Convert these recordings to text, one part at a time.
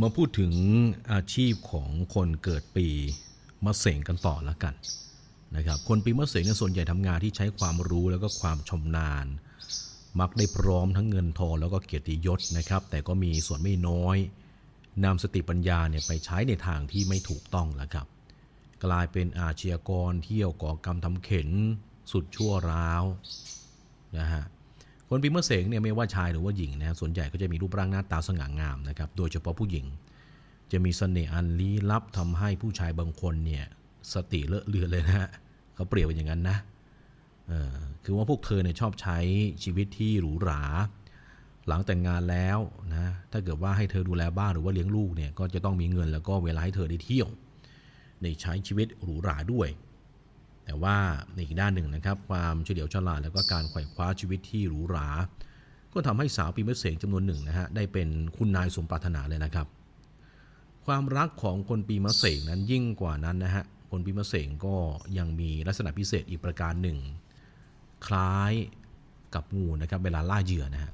มาพูดถึงอาชีพของคนเกิดปีมะเสงกันต่อล้วกันนะครับคนปีมะเสงเนี่ยส่วนใหญ่ทำงานที่ใช้ความรู้แล้วก็ความชำนาญ มักได้พร้อมทั้งเงินทองแล้วก็เกียรติยศนะครับ แต่ก็มีส่วนไม่น้อยนำสติปัญญาเนี่ยไปใช้ในทางที่ไม่ถูกต้องแล้วครับ กลายเป็นอาชญากรเที่ยวก่อกรรมทำเข็น สุดชั่วร้าวนะฮะ คนปีมะเสงเนี่ยไม่ว่าชายหรือว่าหญิงนะส่วนใหญ่ก็จะมีรูปร่างหน้าตาสง่างามนะครับโดยเฉพาะผู้หญิง จะมีเสน่ห์อันลี้ลับทำให้ผู้ชายบางคนเนี่ยสติเลอะเลือนเลยนะฮะเขาเปรียบเป็นอย่างนั้นนะคือว่าพวกเธอเนี่ยชอบใช้ชีวิตที่หรูหรา หลังแต่งงานแล้วนะถ้าเกิดว่าให้เธอดูแลบ้านหรือว่าเลี้ยงลูกเนี่ยก็จะต้องมีเงินแล้วก็เวลาให้เธอได้เที่ยว ในใช้ชีวิตหรูหราด้วย แต่ว่าในอีกด้านหนึ่งนะครับ ความเฉลียวฉลาดแล้วก็การไขว่คว้าชีวิตที่หรูหรา ก็ทำให้สาวปีมะเสงจำนวนหนึ่งนะฮะได้เป็นคุณนายสมปรารถนาเลยนะครับ ความรักของคนปีมะเสงนั้นยิ่งกว่านั้นนะฮะคนปีมะเสงก็ยังมีลักษณะพิเศษอีกประการหนึ่ง คล้ายกับงูนะครับเวลาล่าเหยื่อนะฮะ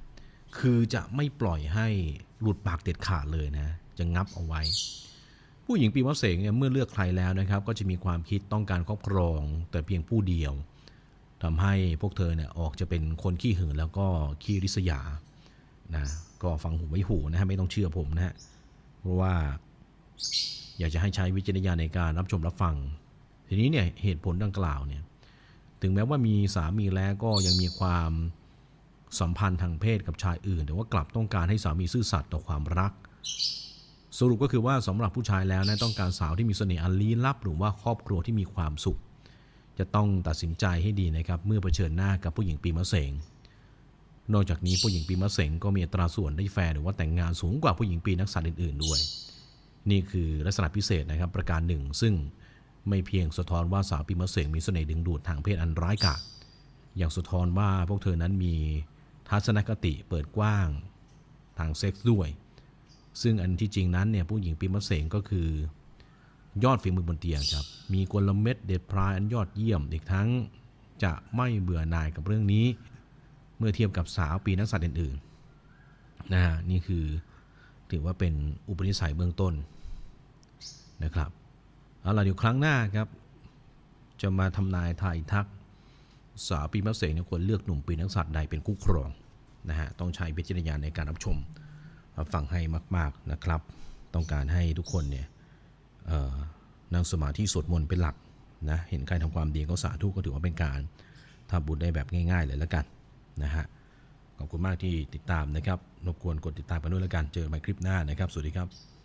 คือจะไม่ปล่อยให้หลุดปากเด็ดขาดเลยนะจะงับเอาไว้ ผู้หญิงปีมะเสงเนี่ยเมื่อเลือกใครแล้วนะครับ ก็จะมีความคิดต้องการครอบครอง แต่เพียงผู้เดียวทำให้พวกเธอเนี่ยออกจะเป็นคนขี้หึงแล้วก็ขี้ริษยานะก็ฟังหูไว้หูนะฮะไม่ต้องเชื่อผมนะฮะเพราะว่าอยากจะให้ใช้วิจารณญาณในการรับชมรับฟัง ทีนี้เนี่ยเหตุผลดังกล่าวเนี่ยถึงแม้ว่ามีสามีแล้วก็ยังมีความสัมพันธ์ทางเพศกับชายอื่น แต่ว่ากลับต้องการให้สามีซื่อสัตย์ต่อความรัก สรุปก็คือว่าสำหรับผู้ชายแล้วนะต้องการสาวที่มีเสน่ห์อันลี้ลับหรือว่าครอบครัวที่มีความสุข จะต้องตัดสินใจให้ดีนะครับเมื่อเผชิญหน้ากับผู้หญิงปีมะเสง นอกจากนี้ผู้หญิงปีมะเสงก็มีอัตราส่วนได้แฟนหรือว่าแต่งงานสูงกว่าผู้หญิงปีนักษัตริย์อื่น ๆ ด้วย นี่คือลักษณะพิเศษนะครับประการหนึ่ง ซึ่งไม่เพียงสะท้อนว่าสาวปีมะเสงมีเสน่ห์ดึงดูดทางเพศอันร้ายกาจอย่างสะท้อนว่าพวกเธอนั้นมีทัศนคติเปิดกว้าง ทางเซ็กส์ด้วย ซึ่งอันที่จริงนั้นเนี่ยผู้หญิงปีมะเสงก็คือยอดฝีมือบนเตียงครับ มีกลเม็ดเด็ดพรายอันยอดเยี่ยม อีกทั้งจะไม่เบื่อหน่ายกับเรื่องนี้ เมื่อเทียบกับสาวปีนักสัตว์อื่นๆนะฮะนี่คือถือว่าเป็นอุปนิสัยเบื้องต้นนะครับเอาล่ะเดี๋ยวครั้งหน้าครับ จะมาทำนายทายทัก สาวปีมะเสงควรเลือกหนุ่มปีนักสัตว์ใดเป็นคู่ครองนะฮะต้องใช้วิจารณญาในการรับชม ฟังให้มาก ๆนะครับ ต้องการให้ทุกคนเนี่ยนั่งสมาธิสวดมนต์เป็นหลักนะเห็นใครทำความดีก็สาธุก็ถือว่าเป็นการทำบุญได้แบบง่าย ๆ เลยแล้วกันนะฮะขอบคุณมากที่ติดตามนะครับรบกวนกดติดตามกันด้วยแล้วกันเจอกันใหม่คลิปหน้านะครับ สวัสดีครับ